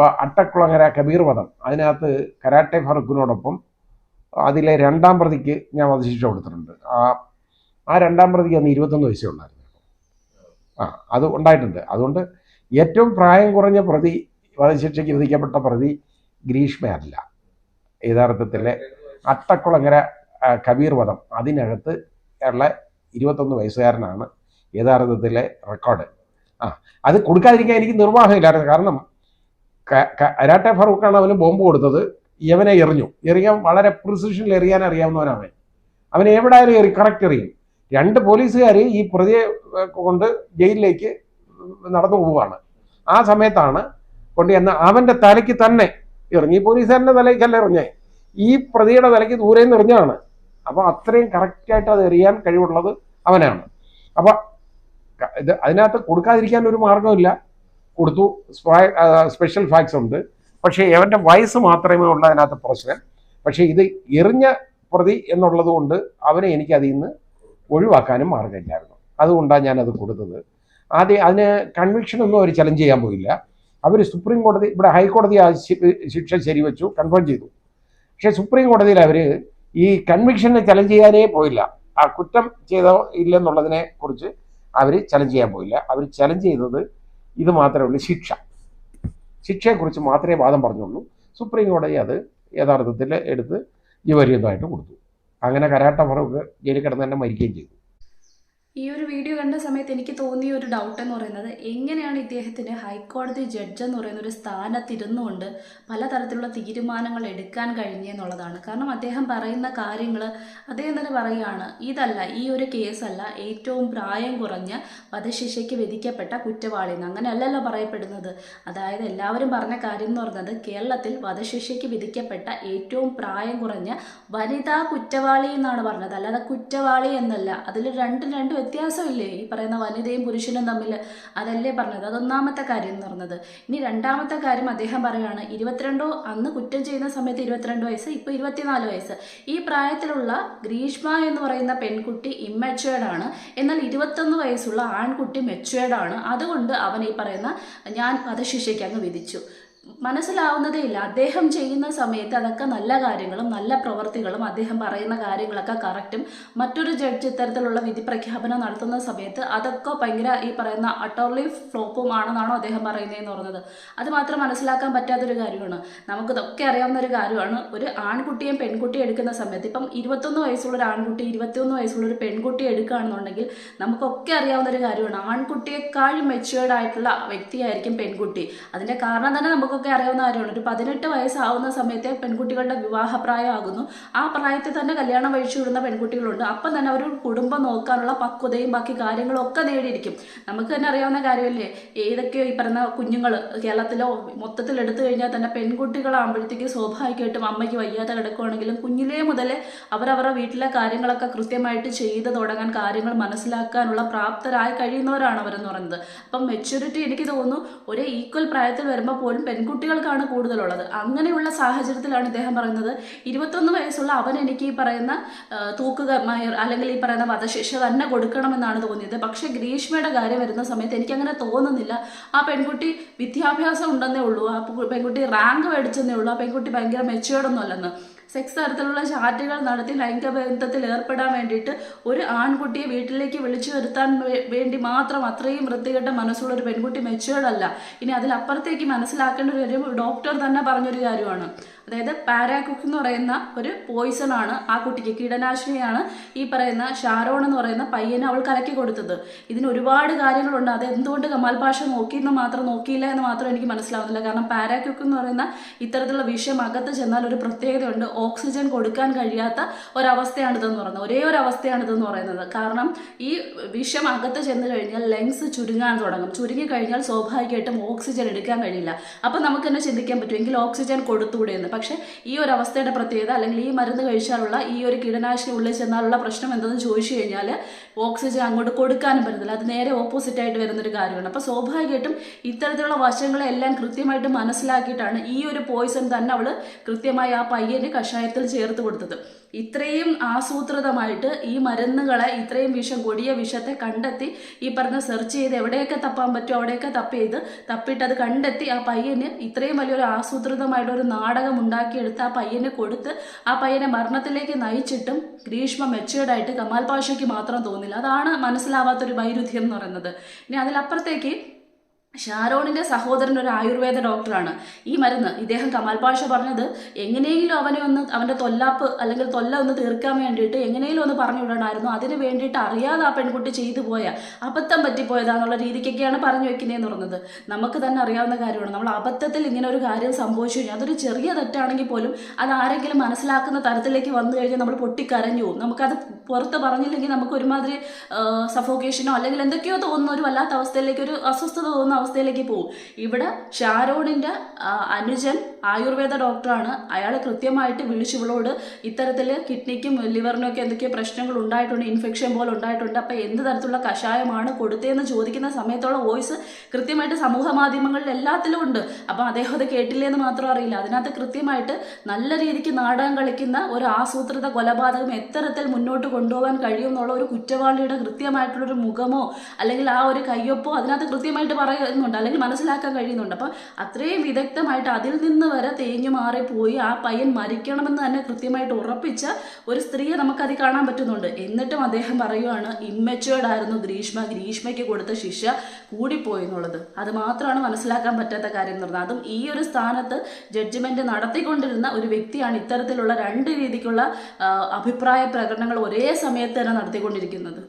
ഇപ്പോൾ അട്ടക്കുളങ്ങര കബീർ വധം അതിനകത്ത് കരാട്ടെ ഫറൂഖിനോടൊപ്പം അതിലെ രണ്ടാം പ്രതിക്ക് ഞാൻ വധശിക്ഷ കൊടുത്തിട്ടുണ്ട്. ആ ആ രണ്ടാം പ്രതിക്ക് അന്ന് ഇരുപത്തൊന്ന് വയസ്സേ ഉണ്ടായിരുന്നു ആ അത് ഉണ്ടായിട്ടുണ്ട്. അതുകൊണ്ട് ഏറ്റവും പ്രായം കുറഞ്ഞ പ്രതി വധശിക്ഷയ്ക്ക് വിധിക്കപ്പെട്ട പ്രതി ഗ്രീഷ്മയല്ല യഥാർത്ഥത്തിലെ അട്ടക്കുളങ്ങര കബീർ വധം അതിനകത്ത് ഉള്ള ഇരുപത്തൊന്ന് വയസ്സുകാരനാണ് യഥാർത്ഥത്തിലെ റെക്കോർഡ്. ആ അത് കൊടുക്കാതിരിക്കാൻ എനിക്ക് നിർവാഹമില്ലായിരുന്നു. കാരണം കരാട്ടെ ഫറൂഖാണ് അവന് ബോംബ് കൊടുത്തത്. യവനെ എറിഞ്ഞു. എറിയാൻ വളരെ പ്രിസിഷനിൽ എറിയാൻ അറിയാവുന്നവനാണ് അവൻ. എവിടെ ആയാലും എറി കറക്റ്റ് എറിയും. രണ്ട് പോലീസുകാർ ഈ പ്രതിയെ കൊണ്ട് ജയിലിലേക്ക് നടന്നു പോവുകയാണ്. ആ സമയത്താണ് കൊണ്ട് എന്ന അവന്റെ തലയ്ക്ക് തന്നെ എറിഞ്ഞു ഈ പോലീസുകാരന്റെ തലയ്ക്കല്ല എറിഞ്ഞേ ഈ പ്രതിയുടെ തലയ്ക്ക് ദൂരെ നിന്ന് എറിഞ്ഞാണ് അപ്പൊ അത്രയും കറക്റ്റായിട്ട് അത് എറിയാൻ കഴിവുള്ളത് അവനാണ്. അപ്പോൾ ഇത് അതിനകത്ത് കൊടുക്കാതിരിക്കാൻ ഒരു മാർഗമില്ല കൊടുത്തു. സ്പെഷ്യൽ ഫാക്ട്സ് ഉണ്ട്. പക്ഷേ അവന്റെ വയസ്സ് മാത്രമേ ഉള്ളൂ അതിനകത്ത് പ്രശ്നം. പക്ഷേ ഇത് എറിഞ്ഞ പ്രതി എന്നുള്ളത് കൊണ്ട് അവനെ എനിക്ക് അതിൽ നിന്ന് ഒഴിവാക്കാനും മാർഗമില്ലായിരുന്നു. അതുകൊണ്ടാണ് ഞാനത് കൊടുത്തത്. ആദ്യം അതിന് കൺവിക്ഷൻ ഒന്നും അവർ ചലഞ്ച് ചെയ്യാൻ പോയില്ല. അവർ സുപ്രീം കോടതി ഇവിടെ ഹൈക്കോടതി ആ ശിക്ഷ ശരിവെച്ചു കൺഫേം ചെയ്തു. പക്ഷേ സുപ്രീം കോടതിയിൽ അവർ ഈ കൺവിക്ഷനെ ചലഞ്ച് ചെയ്യാനേ പോയില്ല. ആ കുറ്റം ചെയ്തോ ഇല്ലെന്നുള്ളതിനെ കുറിച്ച് അവർ ചലഞ്ച് ചെയ്യാൻ പോയില്ല. അവർ ചലഞ്ച് ചെയ്തത് ഇത് മാത്രമേ ഉള്ളൂ ശിക്ഷ. ശിക്ഷയെക്കുറിച്ച് മാത്രമേ വാദം പറഞ്ഞുള്ളൂ. സുപ്രീം കോടതി അത് യഥാർത്ഥത്തിൽ എടുത്ത് ജീവപര്യന്തമായിട്ട് കൊടുത്തു. അങ്ങനെ കരാട്ട ഫറൂഖ് ജയിലിൽ കിടന്ന് തന്നെ മരിക്കുകയും ചെയ്തു. ഈ ഒരു വീഡിയോ കണ്ട സമയത്ത് എനിക്ക് തോന്നിയ ഒരു ഡൗട്ട് എന്ന് പറയുന്നത് എങ്ങനെയാണ് ഇദ്ദേഹത്തിന് ഹൈക്കോടതി ജഡ്ജ് എന്ന് പറയുന്ന ഒരു സ്ഥാനത്തിരുന്നുകൊണ്ട് പലതരത്തിലുള്ള തീരുമാനങ്ങൾ എടുക്കാൻ കഴിഞ്ഞെന്നുള്ളതാണ് കാരണം അദ്ദേഹം പറയുന്ന കാര്യങ്ങൾ അദ്ദേഹം തന്നെ പറയുകയാണ് ഇതല്ല ഈ ഒരു കേസല്ല ഏറ്റവും പ്രായം കുറഞ്ഞ വധശിക്ഷയ്ക്ക് വിധിക്കപ്പെട്ട കുറ്റവാളി എന്ന്. അങ്ങനെയല്ലല്ലോ പറയപ്പെടുന്നത്. അതായത് എല്ലാവരും പറഞ്ഞ കാര്യം എന്ന് പറയുന്നത് കേരളത്തിൽ വധശിക്ഷയ്ക്ക് വിധിക്കപ്പെട്ട ഏറ്റവും പ്രായം കുറഞ്ഞ വനിതാ കുറ്റവാളി എന്നാണ് പറഞ്ഞത്. അല്ലാതെ കുറ്റവാളി എന്നല്ല അതിൽ രണ്ട് രണ്ട് വ്യത്യാസമില്ലേ? ഈ പറയുന്ന വനിതയും പുരുഷനും തമ്മിൽ അതല്ലേ പറഞ്ഞത്? അതൊന്നാമത്തെ കാര്യം എന്ന് പറഞ്ഞത്. ഇനി രണ്ടാമത്തെ കാര്യം അദ്ദേഹം പറയുകയാണ് ഇരുപത്തിരണ്ടോ? അന്ന് കുറ്റം ചെയ്യുന്ന സമയത്ത് ഇരുപത്തിരണ്ട് വയസ്സ് ഇപ്പോൾ ഇരുപത്തിനാല് വയസ്സ്. ഈ പ്രായത്തിലുള്ള ഗ്രീഷ്മ എന്ന് പറയുന്ന പെൺകുട്ടി ഇമ്മച്ചുവേർഡ് ആണ്. എന്നാൽ ഇരുപത്തൊന്ന് വയസ്സുള്ള ആൺകുട്ടി മെച്ചുവേർഡ് ആണ്. അതുകൊണ്ട് അവൻ ഈ പറയുന്ന ഞാൻ വധശിക്ഷയ്ക്ക് അങ്ങ് വിധിച്ചു. മനസ്സിലാവുന്നതേ ഇല്ല അദ്ദേഹം ചെയ്യുന്ന സമയത്ത് അതൊക്കെ നല്ല കാര്യങ്ങളും നല്ല പ്രവർത്തികളും അദ്ദേഹം പറയുന്ന കാര്യങ്ങളൊക്കെ കറക്റ്റും മറ്റൊരു ജഡ്ജ് ഇത്തരത്തിലുള്ള വിധി പ്രഖ്യാപനം നടത്തുന്ന സമയത്ത് അതൊക്കെ ഭയങ്കര ഈ പറയുന്ന അട്ടോർലി ഫ്ലോപ്പും ആണെന്നാണോ അദ്ദേഹം പറയുന്നതെന്ന് പറഞ്ഞത്. അത് മാത്രം മനസ്സിലാക്കാൻ പറ്റാത്തൊരു കാര്യമാണ്. നമുക്കിതൊക്കെ അറിയാവുന്ന ഒരു കാര്യമാണ്. ഒരു ആൺകുട്ടിയും പെൺകുട്ടിയും എടുക്കുന്ന സമയത്ത് ഇപ്പം ഇരുപത്തൊന്ന് വയസ്സുള്ള ഒരു ആൺകുട്ടി ഇരുപത്തിയൊന്ന് വയസ്സുള്ള ഒരു പെൺകുട്ടി എടുക്കുകയാണെന്നുണ്ടെങ്കിൽ നമുക്കൊക്കെ അറിയാവുന്ന ഒരു കാര്യമാണ്. ആൺകുട്ടിയെക്കാളും മെച്ചുവേർഡ് ആയിട്ടുള്ള വ്യക്തിയായിരിക്കും പെൺകുട്ടി. അതിന്റെ കാരണം തന്നെ നമുക്കൊക്കെ അറിയാവുന്ന കാര്യമാണ്. ഒരു പതിനെട്ട് വയസ്സാവുന്ന സമയത്തെ പെൺകുട്ടികളുടെ വിവാഹപ്രായമാകുന്നു. ആ പ്രായത്തിൽ തന്നെ കല്യാണം കഴിച്ചു വിടുന്ന പെൺകുട്ടികളുണ്ട്. അപ്പം തന്നെ അവർ കുടുംബം നോക്കാനുള്ള പക്വതയും ബാക്കി കാര്യങ്ങളും ഒക്കെ നേടിയിരിക്കും. നമുക്ക് തന്നെ അറിയാവുന്ന കാര്യമല്ലേ? ഏതൊക്കെയോ ഈ പറയുന്ന കുഞ്ഞുങ്ങൾ കേരളത്തിലോ മൊത്തത്തിൽ എടുത്തു കഴിഞ്ഞാൽ തന്നെ പെൺകുട്ടികളാകുമ്പോഴത്തേക്ക് സ്വാഭാവികമായിട്ടും അമ്മയ്ക്ക് വയ്യാതെ കിടക്കുകയാണെങ്കിലും കുഞ്ഞിലേ മുതലേ അവരവരുടെ വീട്ടിലെ കാര്യങ്ങളൊക്കെ കൃത്യമായിട്ട് ചെയ്ത് തുടങ്ങാൻ കാര്യങ്ങൾ മനസ്സിലാക്കാനുള്ള പ്രാപ്തരായി കഴിയുന്നവരാണ് അവരെന്ന് പറയുന്നത്. അപ്പം മെച്യൂരിറ്റി എനിക്ക് തോന്നുന്നു ഒരേ ഈക്വൽ പ്രായത്തിൽ വരുമ്പോൾ പോലും പെൺകുട്ടികൾക്കാണ് കൂടുതലുള്ളത്. അങ്ങനെയുള്ള സാഹചര്യത്തിലാണ് ഇദ്ദേഹം പറയുന്നത്. ഇരുപത്തൊന്ന് വയസ്സുള്ള അവൻ എനിക്ക് ഈ പറയുന്ന തൂക്കുക അല്ലെങ്കിൽ ഈ പറയുന്ന വധശിക്ഷ തന്നെ കൊടുക്കണമെന്നാണ് തോന്നിയത്. പക്ഷേ ഗ്രീഷ്മയുടെ കാര്യം വരുന്ന സമയത്ത് എനിക്കങ്ങനെ തോന്നുന്നില്ല. ആ പെൺകുട്ടി വിദ്യാഭ്യാസം ഉണ്ടെന്നേ ഉള്ളൂ. ആ പെൺകുട്ടി റാങ്ക് മേടിച്ചെന്നേ ഉള്ളൂ. ആ പെൺകുട്ടി ഭയങ്കര മെച്ചുവേർഡൊന്നും അല്ലെന്ന്. സെക്സ് തരത്തിലുള്ള ചാറ്റുകൾ നടത്തി ലൈംഗിക ബന്ധത്തിൽ ഏർപ്പെടാൻ വേണ്ടിയിട്ട് ഒരു ആൺകുട്ടിയെ വീട്ടിലേക്ക് വിളിച്ചു വരുത്താൻ വേണ്ടി മാത്രം അത്രയും വൃത്തികെട്ട മനസ്സുള്ള ഒരു പെൺകുട്ടി മെച്ചുവേർഡ് അല്ല. ഇനി അതിലപ്പുറത്തേക്ക് മനസ്സിലാക്കേണ്ട ഒരു കാര്യം ഡോക്ടർ തന്നെ പറഞ്ഞൊരു കാര്യമാണ്. അതായത് പാരാകുക്ക് എന്ന് പറയുന്ന ഒരു പോയിസൺ ആണ് ആ കുട്ടിക്ക്. കീടനാശിനിയാണ് ഈ പറയുന്ന ഷാരോൺ എന്ന് പറയുന്ന പയ്യനെ അവൾ കലക്കി കൊടുത്തത്. ഇതിന് ഒരുപാട് കാര്യങ്ങളുണ്ട്. അത് എന്തുകൊണ്ട് കമാൽ പാഷ നോക്കിയെന്ന് മാത്രം നോക്കിയില്ല എന്ന് മാത്രം എനിക്ക് മനസ്സിലാവുന്നില്ല. കാരണം പാരാക്യുക്ക് എന്ന് പറയുന്ന ഇത്തരത്തിലുള്ള വിഷയം അകത്ത് ചെന്നാൽ ഒരു പ്രത്യേകതയുണ്ട്. ഓക്സിജൻ കൊടുക്കാൻ കഴിയാത്ത ഒരവസ്ഥയാണിതെന്ന് പറയുന്നത്. ഒരേ ഒരു അവസ്ഥയാണിതെന്ന് പറയുന്നത്. കാരണം ഈ വിഷം അകത്ത് ചെന്ന് കഴിഞ്ഞാൽ ലങ്സ് ചുരുങ്ങാൻ തുടങ്ങും. ചുരുങ്ങി കഴിഞ്ഞാൽ സ്വാഭാവികമായിട്ടും ഓക്സിജൻ എടുക്കാൻ കഴിയില്ല. അപ്പം നമുക്ക് തന്നെ ചിന്തിക്കാൻ പറ്റും എങ്കിൽ ഓക്സിജൻ കൊടുത്തുകൂടെ എന്ന്. പക്ഷേ ഈ ഒരു അവസ്ഥയുടെ പ്രത്യേകത അല്ലെങ്കിൽ ഈ മരുന്ന് കഴിച്ചാലുള്ള ഈ ഒരു കീടനാശിനി ഉള്ളിൽ ചെന്നാലുള്ള പ്രശ്നം എന്തെന്ന് ചോദിച്ചു കഴിഞ്ഞാൽ ഓക്സിജൻ അങ്ങോട്ട് കൊടുക്കാനും പറ്റത്തില്ല. അത് നേരെ ഓപ്പോസിറ്റ് ആയിട്ട് വരുന്നൊരു കാര്യമാണ്. അപ്പോൾ സ്വാഭാവികമായിട്ടും ഇത്തരത്തിലുള്ള വശങ്ങളെല്ലാം കൃത്യമായിട്ട് മനസ്സിലാക്കിയിട്ടാണ് ഈ ഒരു പോയിസൺ തന്നെ അവൾ കൃത്യമായി ആ പയ്യന് കഷായത്തിൽ ചേർത്ത് കൊടുത്തത്. ഇത്രയും ആസൂത്രിതമായിട്ട് ഈ മരുന്നുകളെ ഇത്രയും വിഷം കൊടിയ വിഷത്തെ കണ്ടെത്തി ഈ പറഞ്ഞ സെർച്ച് ചെയ്ത് എവിടെയൊക്കെ തപ്പാൻ പറ്റുമോ അവിടെയൊക്കെ തപ്പ് ചെയ്ത് തപ്പിയിട്ട് അത് കണ്ടെത്തി ആ പയ്യന് ഇത്രയും വലിയൊരു ആസൂത്രിതമായിട്ടൊരു നാടകം ഉണ്ടാക്കിയെടുത്ത് ആ പയ്യന് കൊടുത്ത് ആ പയ്യനെ മരണത്തിലേക്ക് നയിച്ചിട്ടും ഗ്രീഷ്മ മെച്ചുവേർഡായിട്ട് കമാൽ പാഷയ്ക്ക് മാത്രം തോന്നില്ല. അതാണ് മനസ്സിലാവാത്തൊരു വൈരുദ്ധ്യം എന്ന് പറയുന്നത്. ഇനി അതിലപ്പുറത്തേക്ക് ഷാരോണിന്റെ സഹോദരൻ ഒരു ആയുർവേദ ഡോക്ടറാണ്. ഈ മരുന്ന് ഇദ്ദേഹം കമാൽ പാഷ പറഞ്ഞത് എങ്ങനെയെങ്കിലും അവനെ ഒന്ന് അവന്റെ തൊല്ലാപ്പ് അല്ലെങ്കിൽ തൊല്ല ഒന്ന് തീർക്കാൻ വേണ്ടിയിട്ട് എങ്ങനെയെങ്കിലും ഒന്ന് പറഞ്ഞു വിടണമായിരുന്നു. അതിന് വേണ്ടിയിട്ട് അറിയാതെ ആ പെൺകുട്ടി ചെയ്തു പോയ അബദ്ധം പറ്റിപ്പോയതാന്നുള്ള രീതിക്കൊക്കെയാണ് പറഞ്ഞു വെക്കുന്നതെന്ന് പറഞ്ഞത്. നമുക്ക് തന്നെ അറിയാവുന്ന കാര്യമാണ്. നമ്മൾ അബദ്ധത്തിൽ ഇങ്ങനെ ഒരു കാര്യം സംഭവിച്ചു കഴിഞ്ഞാൽ അതൊരു ചെറിയ തെറ്റാണെങ്കിൽ പോലും അത് ആരെങ്കിലും മനസ്സിലാക്കുന്ന തരത്തിലേക്ക് വന്നു കഴിഞ്ഞാൽ നമ്മൾ പൊട്ടിക്കരഞ്ഞു പോകും. നമുക്കത് പുറത്ത് പറഞ്ഞില്ലെങ്കിൽ നമുക്ക് ഒരുമാതിരി സഫോക്കേഷനോ അല്ലെങ്കിൽ എന്തൊക്കെയോ തോന്നുന്ന ഒരു വല്ലാത്ത അവസ്ഥയിലേക്ക് ഒരു അസ്വസ്ഥത തോന്നുന്ന അവസ്ഥയിലേക്ക് പോകും. ഇവിടെ ഷാരോണിന്റെ അനുജൻ ആയുർവേദ ഡോക്ടറാണ്. അയാൾ കൃത്യമായിട്ട് വിളിച്ചു ഇവളോട് ഇത്തരത്തിൽ കിഡ്നിക്കും ലിവറിനും ഒക്കെ എന്തൊക്കെയോ പ്രശ്നങ്ങൾ ഉണ്ടായിട്ടുണ്ട് ഇൻഫെക്ഷൻ പോലെ ഉണ്ടായിട്ടുണ്ട്. അപ്പോൾ എന്ത് തരത്തിലുള്ള കഷായമാണ് കൊടുത്തതെന്ന് ചോദിക്കുന്ന സമയത്തുള്ള വോയിസ് കൃത്യമായിട്ട് സമൂഹ മാധ്യമങ്ങളിൽ എല്ലാത്തിലും ഉണ്ട്. അപ്പം അദ്ദേഹം അത് കേട്ടില്ലേ എന്ന് മാത്രം അറിയില്ല. അതിനകത്ത് കൃത്യമായിട്ട് നല്ല രീതിക്ക് നാടകം കളിക്കുന്ന ഒരു ആസൂത്രിത കൊലപാതകം എത്തരത്തിൽ മുന്നോട്ട് കൊണ്ടുപോകാൻ കഴിയും എന്നുള്ള ഒരു കുറ്റവാളിയുടെ കൃത്യമായിട്ടുള്ളൊരു മുഖമോ അല്ലെങ്കിൽ ആ ഒരു കയ്യൊപ്പോ അതിനകത്ത് കൃത്യമായിട്ട് പറയുന്നുണ്ട് അല്ലെങ്കിൽ മനസ്സിലാക്കാൻ കഴിയുന്നുണ്ട്. അപ്പം അത്രയും വിദഗ്ധമായിട്ട് അതിൽ നിന്ന് വരെ തേഞ്ഞു മാറിപ്പോയി. ആ പയ്യൻ മരിക്കണമെന്ന് തന്നെ കൃത്യമായിട്ട് ഉറപ്പിച്ച ഒരു സ്ത്രീയെ നമുക്കത് കാണാൻ പറ്റുന്നുണ്ട്. എന്നിട്ടും അദ്ദേഹം പറയുവാണ് ഇമ്മച്ചുവേർഡ് ആയിരുന്നു ഗ്രീഷ്മ. ഗ്രീഷ്മയ്ക്ക് കൊടുത്ത ശിക്ഷ കൂടിപ്പോയി എന്നുള്ളത്. അത് മാത്രമാണ് മനസ്സിലാക്കാൻ പറ്റാത്ത കാര്യം എന്ന് പറഞ്ഞത് അതും ഈ ഒരു സ്ഥാനത്ത് ജഡ്ജ്മെന്റ് നടത്തിക്കൊണ്ടിരുന്ന ഒരു വ്യക്തിയാണ് ഇത്തരത്തിലുള്ള രണ്ട് രീതിക്കുള്ള അഭിപ്രായ പ്രകടനങ്ങൾ ഒരേ സമയത്ത് തന്നെ നടത്തിക്കൊണ്ടിരിക്കുന്നത്.